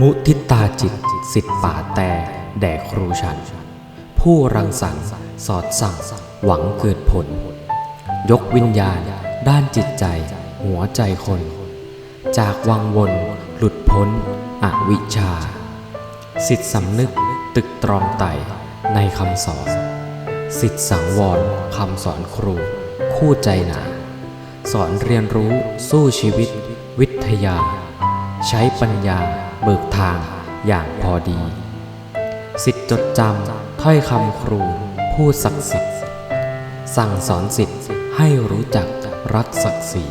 มุทิตาจิตสิทธิป่าแต่แด่ครูฉัน ผู้รังสรรค์สอดสั่ง หวังเกิดผล ยกวิญญาณด้านจิตใจ หัวใจคน จากวังวนหลุดพ้นอวิชชา สิทธิสำนึกตึกตรองไต่ในคำสอน สิทธิสังวรคำสอนครู คู่ใจหนา สอนเรียนรู้สู้ชีวิต วิทยา ใช้ปัญญา เบิกทางอย่างพอดี สิทธิจดจำถ้อยคำครูผู้ศักดิ์สิทธิ์สั่งสอนสิทธิ์ให้รู้จักรักศักดิ์ศรี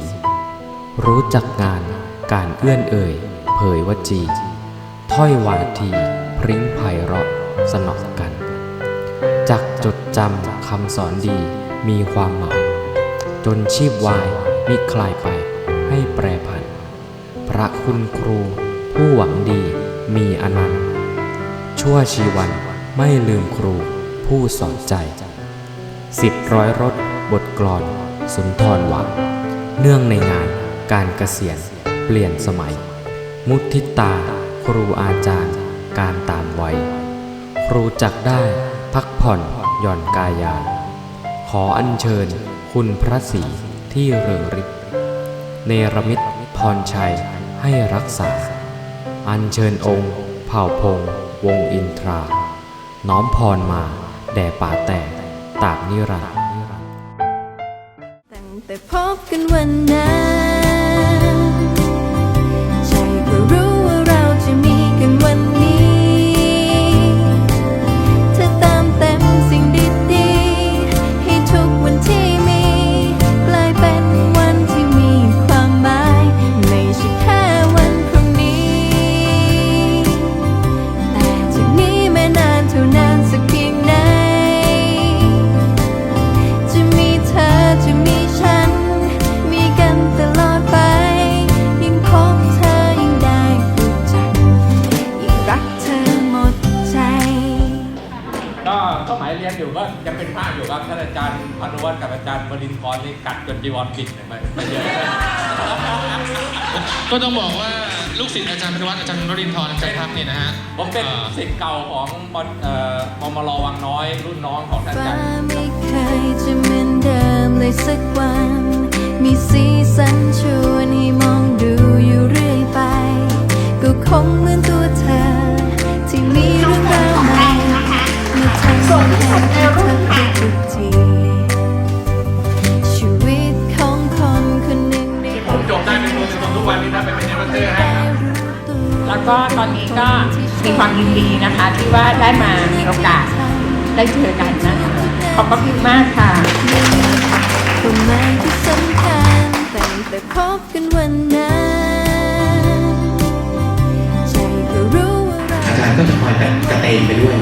รู้จักงานการเอื้อนเอ่ย เผยวจี ถ้อยวาทีพริ้งไพเราะสนอกกัน จักจดจำคำสอนดีมีความหมาย จนชีพวายมิคลายไปให้แปรผัน พระคุณครู ผู้หวังดีมีอนันต์ ชั่วชีวันไม่ลืมครูผู้สอนใจ สิบร้อยรถบทกลอน สุนทรหวังเนื่องในงานการเกษียณเปลี่ยนสมัย มุทิตา ครูอาจารย์ การตามวัยครูจักได้พักผ่อนหย่อนกายา ขออัญเชิญคุณพระศรีที่เรืองฤทธิ์เนรมิตพรชัยให้รักษา อัญเชิญองค์เผ่าพง วงอินทรา น้อมพรมา แด่ป่าแตกตากนิรันดร์ตั้งแต่พบกันวันนั้น สมัยเรียนอยู่ก็ยังเป็นพระอยู่ครับท่านอาจารย์พานุวัฒน์กับอาจารย์บรินทร์นี่กัดจนจีวรปิดเลยไม่ไม่เยอะก็ต้องบอกว่าลูกศิษย์อาจารย์พนวัตอาจารย์นรินทร์อาจารย์พักเนี่ยนะฮะผมเป็นอ่อศิษย์เก่าของมเอ่อมมรวังน้อยรุ่นน้องของท่านอาฟ้าจารย์ มีความยินดีนะคะ ที่ว่าได้มามีโอกาสได้เจอกันนะคะขอบพระคุณมากค่ะความหมายที่สำคัญตั้งแต่พบกันวันนั้นใจก็รู้ว่าเราอาจารย์ก็จะคอยแบบกระเตงไปด้วย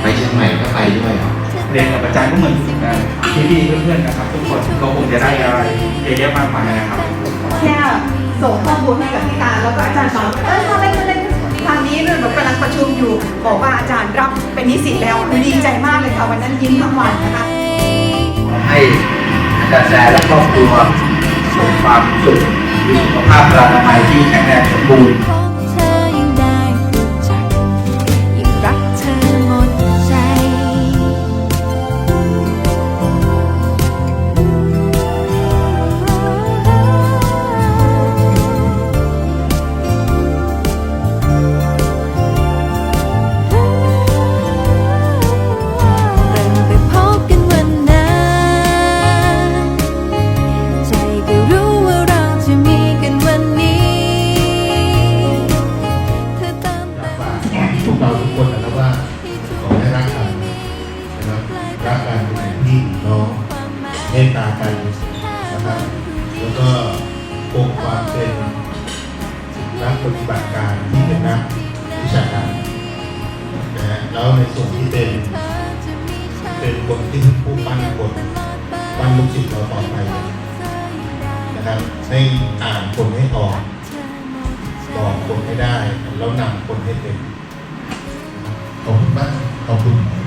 ไปเชียงใหม่ก็ไปด้วยเรียนกับอาจารย์ก็เหมือนพี่ๆเพื่อนๆนะครับ ทุกคนก็คงจะได้อะไรเยอะแยะมากมายนะครับ แค่ส่งข้อมูลให้กับพี่ตาแล้วก็อาจารย์สอนเออทำอะไรกันเลยทางนี้เรื่องแบบกำลังประชุมอยู่ บอกว่าอาจารย์รับเป็นนิสิตแล้วดีใจมากเลยค่ะวันนั้นยิ้มทั้งวันนะคะ ให้อาจารย์แซและครอบครัวมีความสุขมีสุขภาพร่างกายที่แข็งแรงสมบูรณ์ เราทุกคนนะครับว่าขอให้รักกันนะครับรักกันเป็นพี่น้องเมตตากันนะครับ แล้วก็คงความเป็นนักปฏิบัติการที่เป็นนักวิชาการนะฮะแล้วในส่วนที่เป็นเป็นคนที่ผู้ปั้นคนปั้นลูกศิษย์เราต่อไปนะครับให้อ่านคนให้ออกบอกคนให้ได้แล้วนำคนให้เป็น ขอบคุณมากขอบคุณ